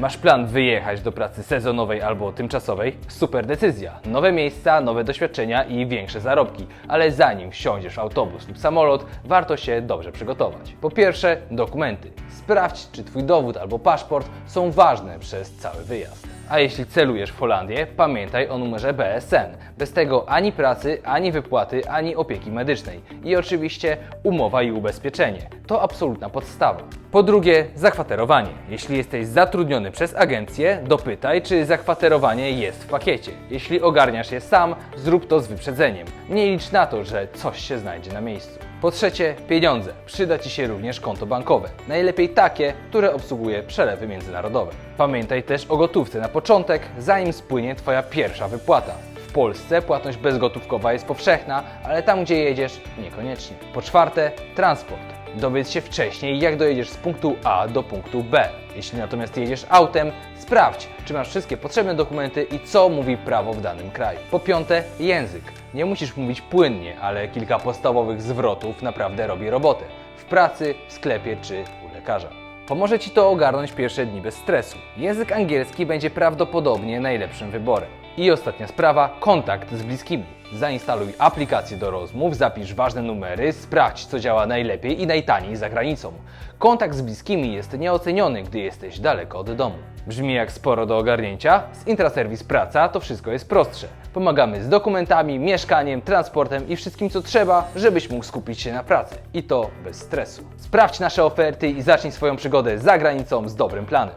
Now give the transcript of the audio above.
Masz plan wyjechać do pracy sezonowej albo tymczasowej? Super decyzja. Nowe miejsca, nowe doświadczenia i większe zarobki. Ale zanim wsiądziesz w autobus lub samolot, warto się dobrze przygotować. Po pierwsze, dokumenty. Sprawdź, czy Twój dowód albo paszport są ważne przez cały wyjazd. A jeśli celujesz w Holandię, pamiętaj o numerze BSN. Bez tego ani pracy, ani wypłaty, ani opieki medycznej. I oczywiście umowa i ubezpieczenie. To absolutna podstawa. Po drugie, zakwaterowanie. Jeśli jesteś zatrudniony przez agencję, dopytaj, czy zakwaterowanie jest w pakiecie. Jeśli ogarniasz je sam, zrób to z wyprzedzeniem. Nie licz na to, że coś się znajdzie na miejscu. Po trzecie, pieniądze. Przyda Ci się również konto bankowe. Najlepiej takie, które obsługuje przelewy międzynarodowe. Pamiętaj też o gotówce na początek, zanim spłynie Twoja pierwsza wypłata. W Polsce płatność bezgotówkowa jest powszechna, ale tam gdzie jedziesz, niekoniecznie. Po czwarte, transport. Dowiedz się wcześniej, jak dojedziesz z punktu A do punktu B. Jeśli natomiast jedziesz autem, sprawdź, czy masz wszystkie potrzebne dokumenty i co mówi prawo w danym kraju. Po piąte, język. Nie musisz mówić płynnie, ale kilka podstawowych zwrotów naprawdę robi robotę. W pracy, w sklepie czy u lekarza. Pomoże Ci to ogarnąć pierwsze dni bez stresu. Język angielski będzie prawdopodobnie najlepszym wyborem. I ostatnia sprawa, kontakt z bliskimi. Zainstaluj aplikację do rozmów, zapisz ważne numery, sprawdź co działa najlepiej i najtaniej za granicą. Kontakt z bliskimi jest nieoceniony, gdy jesteś daleko od domu. Brzmi jak sporo do ogarnięcia? Z Intraserwis Praca to wszystko jest prostsze. Pomagamy z dokumentami, mieszkaniem, transportem i wszystkim co trzeba, żebyś mógł skupić się na pracy. I to bez stresu. Sprawdź nasze oferty i zacznij swoją przygodę za granicą z dobrym planem.